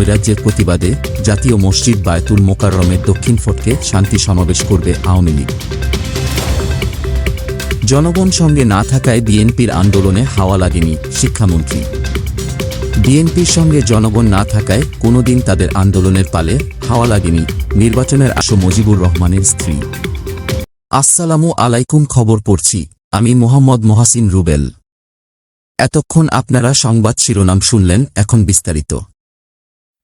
নৈরাজ্যের প্রতিবাদে জাতীয় মসজিদ বায়তুল মোকাররমের দক্ষিণ ফটকে শান্তি সমাবেশ করবে আওয়ামী লীগ। জনগণ সঙ্গে না থাকায় বিএনপির আন্দোলনে হাওয়া লাগেনি শিক্ষামন্ত্রী। বিএনপির সঙ্গে জনগণ না থাকায় কোনোদিন তাদের আন্দোলনের পালে হাওয়া লাগেনি নির্বাচনের আসো মুজিবুর রহমানের স্ত্রী। আসসালামু আলাইকুম খবর পড়ছি, আমি মোহাম্মদ মহাসিন রুবেল। এতক্ষণ আপনারা সংবাদ শিরোনাম শুনলেন, এখন বিস্তারিত।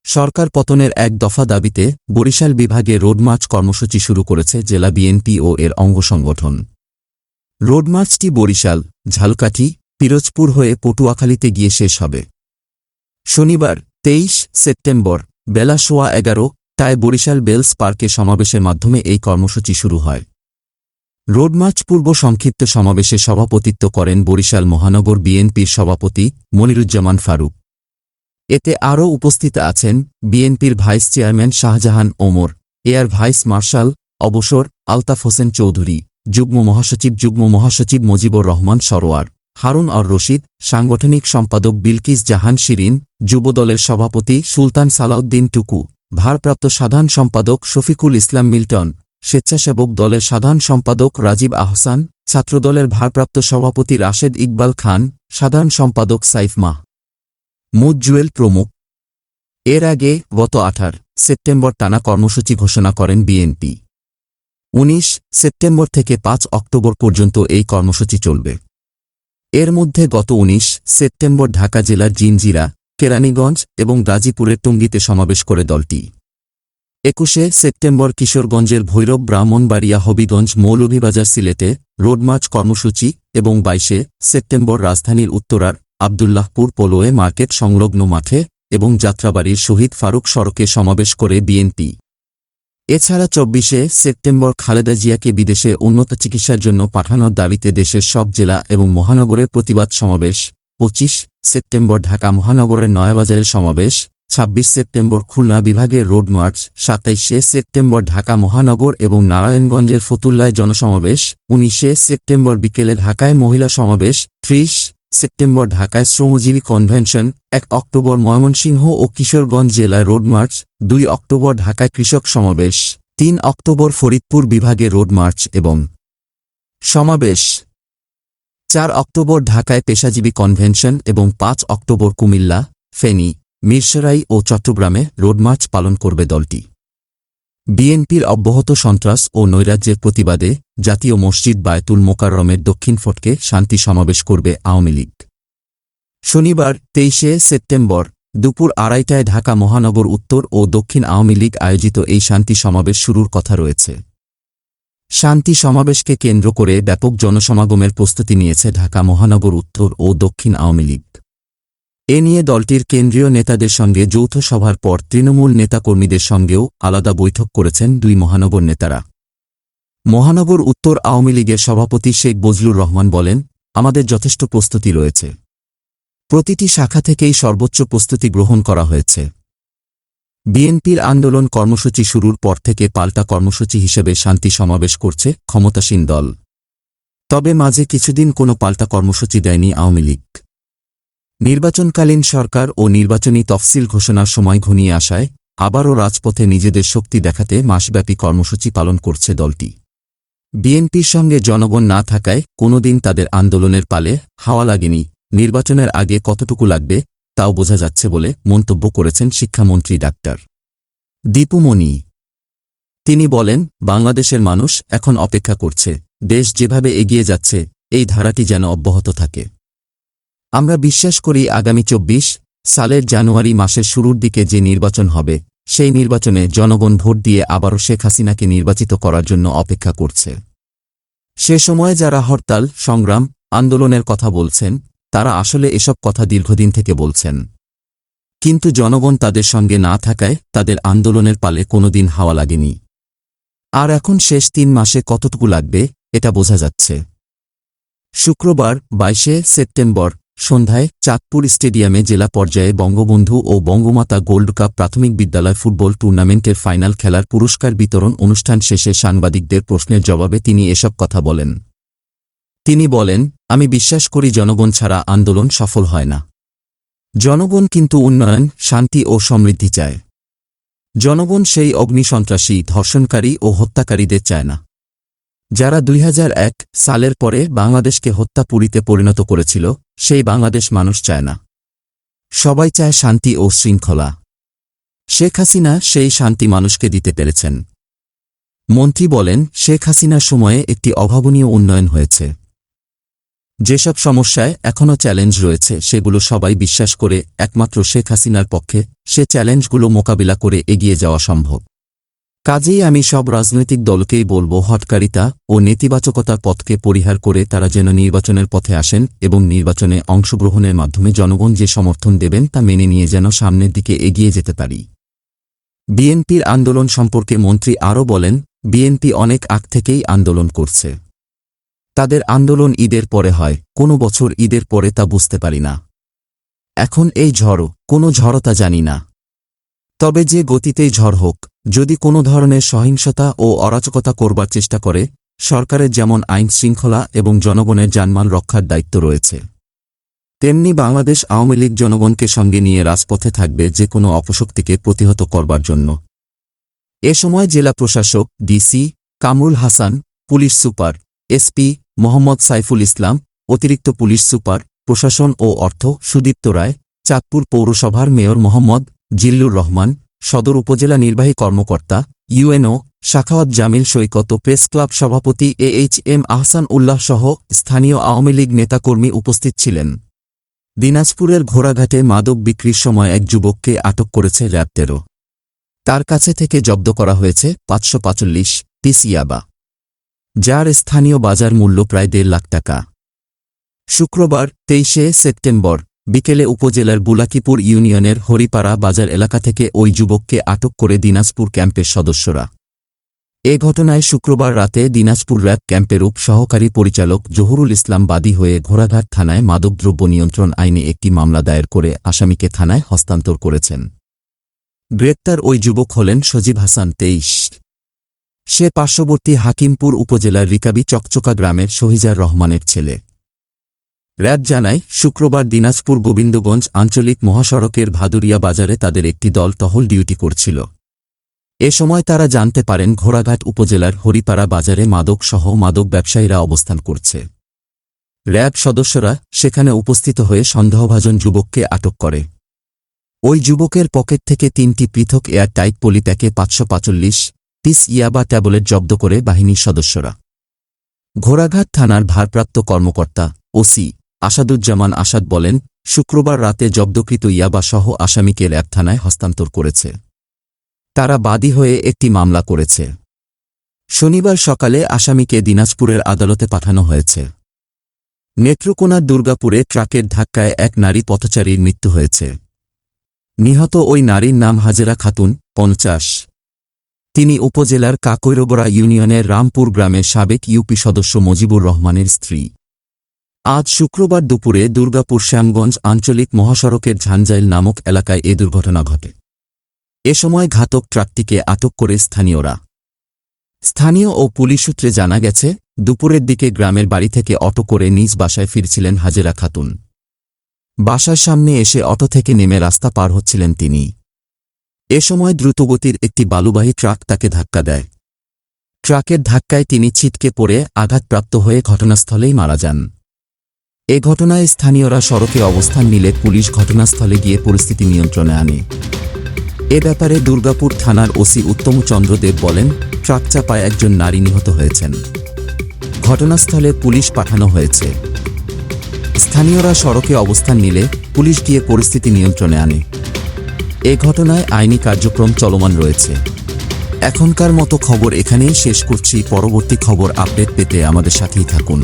সরকার পতনের এক দফা দাবিতে বরিশাল বিভাগে রোডমার্চ কর্মসূচি শুরু করেছে জেলা বিএনপি ও এর অঙ্গ সংগঠন। রোডমার্চটি বরিশাল, ঝালকাঠি, পিরোজপুর হয়ে পটুয়াখালীতে গিয়ে শেষ হবে। শনিবার, তেইশ সেপ্টেম্বর, বেলা সোয়া এগারো টায় বরিশাল বেলস পার্কে সমাবেশের মাধ্যমে এই কর্মসূচি শুরু হয়। রোডমার্চ পূর্ব সংক্ষিপ্ত সমাবেশে সভাপতিত্ব করেন বরিশাল মহানগর বিএনপির সভাপতি মনিরুজ্জামান ফারুক। এতে আরও উপস্থিত আছেন বিএনপির vice chairman Shahjahan Omar air vice marshal অবসর আলতাফ হোসেন চৌধুরী, যুগ্ম মহাসচিব যুগ্ম মহাসচিব মুজিবুর রহমান সরোয়ার, হারুন আর রশিদ, সাংগঠনিক সম্পাদক বিলকিস জাহান শিরিন, যুবদলের সভাপতি সুলতান সালাউদ্দিন টুকু, ভারপ্রাপ্ত সাধারণ সম্পাদক শফিকুল ইসলাম মিল্টন, স্বেচ্ছাসেবক দলের সাধারণ সম্পাদক রাজীব আহসান, ছাত্রদলের ভারপ্রাপ্ত সভাপতি রাশেদ ইকবাল খান, সাধারণ সম্পাদক সাইফ মাহ। মুজ্জুয়েল প্রমুখ। এর আগে গত আঠার সেপ্টেম্বর টানা কর্মসূচি ঘোষণা করেন বিএনপি। উনিশ সেপ্টেম্বর থেকে পাঁচ অক্টোবর পর্যন্ত এই কর্মসূচি চলবে। এর মধ্যে গত উনিশ সেপ্টেম্বর ঢাকা জেলার জিনজিরা, কেরানীগঞ্জ এবং গাজীপুরের টুঙ্গিতে সমাবেশ করে দলটি। একুশে সেপ্টেম্বর কিশোরগঞ্জের ভৈরব ব্রাহ্মণবাড়িয়া হবিগঞ্জ মৌলভীবাজার সিলেটে রোডমার্চ কর্মসূচি এবং বাইশে সেপ্টেম্বর রাজধানীর উত্তরার আবদুল্লাহপুর পোলোয়ে মার্কেট সংলগ্ন মাঠে এবং যাত্রাবাড়ির শহীদ ফারুক সড়কে সমাবেশ করে বিএনপি। এছাড়া চব্বিশে সেপ্টেম্বর খালেদা জিয়াকে বিদেশে উন্নত চিকিৎসার জন্য পাঠানোর দাবিতে দেশের সব জেলা এবং মহানগরের প্রতিবাদ সমাবেশ। পঁচিশ সেপ্টেম্বর ঢাকা মহানগরের নয়াবাজারের সমাবেশ। ছাব্বিশ সেপ্টেম্বর খুলনা বিভাগের রোড মার্চ। সাতাইশে সেপ্টেম্বর ঢাকা মহানগর এবং নারায়ণগঞ্জের ফতুল্লায় জনসমাবেশ। উনিশে সেপ্টেম্বর বিকেলে ঢাকায় মহিলা সমাবেশ। ত্রিশ সেপ্টেম্বর ঢাকায় শ্রমজীবী কনভেনশন, এক অক্টোবর ময়মনসিংহ ও কিশোরগঞ্জ জেলায় রোড মার্চ, দুই অক্টোবর ঢাকায় কৃষক সমাবেশ, তিন অক্টোবর ফরিদপুর বিভাগে রোড মার্চ এবং সমাবেশ। চার অক্টোবর ঢাকায় পেশাজীবী কনভেনশন এবং পাঁচ অক্টোবর কুমিল্লা, ফেনী, মিরসরাই ও চট্টগ্রামে রোডমার্চ পালন করবে দলটি। বিএনপির অব্যাহত সন্ত্রাস ও নৈরাজ্যের প্রতিবাদে জাতীয় মসজিদ বায়তুল মোকাররমের দক্ষিণ ফটকে শান্তি সমাবেশ করবে আওয়ামী লীগ। শনিবার তেইশে সেপ্টেম্বর দুপুর আড়াইটায় ঢাকা মহানগর উত্তর ও দক্ষিণ আওয়ামী লীগ আয়োজিত এই শান্তি সমাবেশ শুরুর কথা রয়েছে। শান্তি সমাবেশকে কেন্দ্র করে ব্যাপক জনসমাগমের প্রস্তুতি নিয়েছে ঢাকা মহানগর উত্তর ও দক্ষিণ আওয়ামী লীগ। এ নিয়ে দলটির কেন্দ্রীয় নেতাদের সঙ্গে যৌথ সভার পর তৃণমূল নেতাকর্মীদের সঙ্গেও আলাদা বৈঠক করেছেন দুই মহানগর নেতারা। মহানগর উত্তর আওয়ামী লীগের সভাপতি শেখ বজলুর রহমান বলেন, আমাদের যথেষ্ট প্রস্তুতি রয়েছে। প্রতিটি শাখা থেকেই সর্বোচ্চ প্রস্তুতি গ্রহণ করা হয়েছে। বিএনপির আন্দোলন কর্মসূচি শুরুর পর থেকে পাল্টা কর্মসূচি হিসেবে শান্তি সমাবেশ করছে ক্ষমতাসীন দল। তবে মাঝে কিছুদিন কোনো পাল্টা কর্মসূচি দেয়নি আওয়ামী লীগ। নির্বাচনকালীন সরকার ও নির্বাচনী তফসিল ঘোষণার সময় ঘনিয়ে আসায় আবারও রাজপথে নিজেদের শক্তি দেখাতে মাসব্যাপী কর্মসূচি পালন করছে দলটি। বিএনপির সঙ্গে জনগণ না থাকায় কোনোদিন তাদের আন্দোলনের পালে হাওয়া লাগেনি। নির্বাচনের আগে কতটুকু লাগবে, তাও বোঝা যাচ্ছে বলে মন্তব্য করেছেন শিক্ষামন্ত্রী ডাক্তার দীপুমণি তিনি বলেন, বাংলাদেশের মানুষ এখন অপেক্ষা করছে। দেশ যেভাবে এগিয়ে যাচ্ছে, এই ধারাটি যেন অব্যাহত থাকে। আমরা বিশ্বাস করি আগামী চব্বিশ সালের জানুয়ারি মাসের শুরুর দিকে যে নির্বাচন হবে, সেই নির্বাচনে জনগণ ভোট দিয়ে আবারও শেখ হাসিনাকে নির্বাচিত করার জন্য অপেক্ষা করছে। সে সময়ে যারা হরতাল, সংগ্রাম, আন্দোলনের কথা বলছেন, তারা আসলে এসব কথা দীর্ঘদিন থেকে বলছেন। কিন্তু জনগণ তাদের সঙ্গে না থাকায় তাদের আন্দোলনের পালে কোনোদিন হাওয়া লাগেনি। আর এখন শেষ তিন মাসে কতটুকু লাগবে, এটা বোঝা যাচ্ছে। শুক্রবার, বাইশে সেপ্টেম্বর সন্ধ্যায় চাঁদপুর স্টেডিয়ামে জেলা পর্যায়ে বঙ্গবন্ধু ও বঙ্গমাতা গোল্ড কাপ প্রাথমিক বিদ্যালয় ফুটবল টুর্নামেন্টের ফাইনাল খেলার পুরস্কার বিতরণ অনুষ্ঠান শেষে সাংবাদিকদের প্রশ্নের জবাবে তিনি এসব কথা বলেন। তিনি বলেন, আমি বিশ্বাস করি জনগণ ছাড়া আন্দোলন সফল হয় না। জনগণ কিন্তু উন্নয়ন, শান্তি ও সমৃদ্ধি চায়। জনগণ সেই অগ্নিসন্ত্রাসী, ধর্ষণকারী ও হত্যাকারীদের চায় না। যারা দুই হাজার এক সালের পরে বাংলাদেশকে হত্যাপুরীতে পরিণত করেছিল, সেই বাংলাদেশ মানুষ চায় না। সবাই চায় শান্তি ও শৃঙ্খলা। শেখ হাসিনা সেই শান্তি মানুষকে দিতে পেরেছেন। মন্ত্রী বলেন, শেখ হাসিনার সময়ে একটি অভাবনীয় উন্নয়ন হয়েছে। যেসব সমস্যায় এখনও চ্যালেঞ্জ রয়েছে, সেগুলো সবাই বিশ্বাস করে একমাত্র শেখ হাসিনার পক্ষে সে চ্যালেঞ্জগুলো মোকাবিলা করে এগিয়ে যাওয়া সম্ভব। কাজেই আমি সব রাজনৈতিক দলকেই বলব, হটকারিতা ও নেতিবাচকতার পথকে পরিহার করে তারা যেন নির্বাচনের পথে আসেন এবং নির্বাচনে অংশগ্রহণের মাধ্যমে জনগণ যে সমর্থন দেবেন তা মেনে নিয়ে যেন সামনের দিকে এগিয়ে যেতে পারি। বিএনপির আন্দোলন সম্পর্কে মন্ত্রী আরও বলেন, বিএনপি অনেক আগ থেকেই আন্দোলন করছে। তাদের আন্দোলন ঈদের পরে হয়, কোনো বছর ঈদের পরে তা বুঝতে পারি না। এখন এই ঝড়, কোনো ঝড়তা জানি না। তবে যে গতিতেই ঝড় হোক যদি কোনো ধরনের সহিংসতা ও অরাচকতা করবার চেষ্টা করে, সরকারের যেমন আইন শৃঙ্খলা এবং জনগণের জানমাল রক্ষার দায়িত্ব রয়েছে। তেমনি বাংলাদেশ আওয়ামী লীগ জনগণকে সঙ্গে নিয়ে রাজপথে থাকবে যে কোনো অপশক্তিকে প্রতিহত করবার জন্য। এ সময় জেলা প্রশাসক, DC, Kamrul Hasan, police super, SP Mohammad Saiful Islam, অতিরিক্ত পুলিশ সুপার, প্রশাসন ও অর্থ সুদীপ্ত রায়, চাঁদপুর পৌরসভার মেয়র মোহাম্মদ জিল্লুর রহমান সদর উপজেলা নির্বাহী কর্মকর্তা, UNO, Shakhawat Jamil Saikat press club সভাপতি A H M Ahsan Ullah সহ স্থানীয় আওয়ামী লীগ নেতাকর্মী উপস্থিত ছিলেন। দিনাজপুরের ঘোড়াঘাটে মাদক বিক্রির সময় এক যুবককে আটক করেছে র্যাব তেরো কাছে থেকে জব্দ করা হয়েছে পাঁচশো পাঁচল্লিশ পিস ইয়াবা, যার স্থানীয় বাজার মূল্য প্রায় দেড় লাখ টাকা। শুক্রবার তেইশে সেপ্টেম্বর বিকেলে উপজেলার বুলাকিপুর ইউনিয়নের হরিপাড়া বাজার এলাকা থেকে ওই যুবককে আটক করে দিনাজপুর ক্যাম্পের সদস্যরা। এ ঘটনায় শুক্রবার রাতে দিনাজপুর র্যাব ক্যাম্পের উপ সহকারী পরিচালক জহুরুল ইসলাম বাদী হয়ে ঘোড়াঘাট থানায় মাদকদ্রব্য নিয়ন্ত্রণ আইনে একটি মামলা দায়ের করে আসামিকে থানায় হস্তান্তর করেছেন। গ্রেপ্তার ওই যুবক হলেন সজীব হাসান তেইশ। সে পার্শ্ববর্তী হাকিমপুর উপজেলার রিকাবি চকচকা গ্রামের শহিজার রহমানের ছেলে। র্যাব জানায়, শুক্রবার দিনাজপুর গোবিন্দগঞ্জ আঞ্চলিক মহাসড়কের ভাদুরিয়া বাজারে তাদের একটি দল টহল ডিউটি করছিল। এ সময় তারা জানতে পারেন, ঘোড়াঘাট উপজেলার হরিপাড়া বাজারে মাদক সহ মাদক ব্যবসায়ীরা অবস্থান করছে। র্যাব সদস্যরা সেখানে উপস্থিত হয়ে সন্দেহভাজন যুবককে আটক করে। ওই যুবকের পকেট থেকে তিনটি পৃথক এয়ার টাইট পলিপ্যাকে পাঁচশো পাঁচল্লিশ পিস ইয়াবা ট্যাবলেট জব্দ করে বাহিনীর সদস্যরা। ঘোড়াঘাট থানার ভারপ্রাপ্ত কর্মকর্তা, ওসি আসাদুজ্জামান আসাদ বলেন, শুক্রবার রাতে জব্দকৃত ইয়াবাসহ আসামিকে র্যাব থানায় হস্তান্তর করেছে। তারা বাদী হয়ে একটি মামলা করেছে। শনিবার সকালে আসামিকে দিনাজপুরের আদালতে পাঠানো হয়েছে। নেত্রকোনার দুর্গাপুরে ট্রাকের ধাক্কায় এক নারী পথচারীর মৃত্যু হয়েছে। নিহত ওই নারীর নাম হাজেরা খাতুন, পঞ্চাশ। তিনি উপজেলার কাকৈরবরা ইউনিয়নের রামপুর গ্রামের সাবেক ইউপি সদস্য মজিবুর রহমানের স্ত্রী। আজ শুক্রবার দুপুরে দুর্গাপুর শ্যামগঞ্জ আঞ্চলিক মহাসড়কের ঝাঞ্জাইল নামক এলাকায় এ দুর্ঘটনা ঘটে। এ সময় ঘাতক ট্রাকটিকে আটক করে স্থানীয়রা। স্থানীয় ও পুলিশ সূত্রে জানা গেছে, দুপুরের দিকে গ্রামের বাড়ি থেকে অটো করে নিজ বাসায় ফিরছিলেন হাজেরা খাতুন। বাসার সামনে এসে অটো থেকে নেমে রাস্তা পার হচ্ছিলেন তিনি। এ সময় দ্রুতগতির একটি বালুবাহী ট্রাক তাকে ধাক্কা দেয়। ট্রাকের ধাক্কায় তিনি ছিটকে পড়ে আঘাতপ্রাপ্ত হয়ে ঘটনাস্থলেই মারা যান। এ ঘটনায় স্থানীয়রা সড়কে অবস্থান নিলে পুলিশ ঘটনাস্থলে গিয়ে পরিস্থিতি নিয়ন্ত্রণে আনে। এ ব্যাপারে দুর্গাপুর থানার ওসি উত্তমচন্দ্র দেব বলেন, ট্রাক চাপায় একজন নারী নিহত হয়েছেন। ঘটনাস্থলে পুলিশ পাঠানো হয়েছে। স্থানীয়রা সড়কে অবস্থান নিলে পুলিশ গিয়ে পরিস্থিতি নিয়ন্ত্রণে আনে। এ ঘটনায় আইনি কার্যক্রম চলমান রয়েছে। এখনকার মতো খবর এখানেই শেষ করছি। পরবর্তী খবর আপডেট পেতে আমাদের সাথেই থাকুন।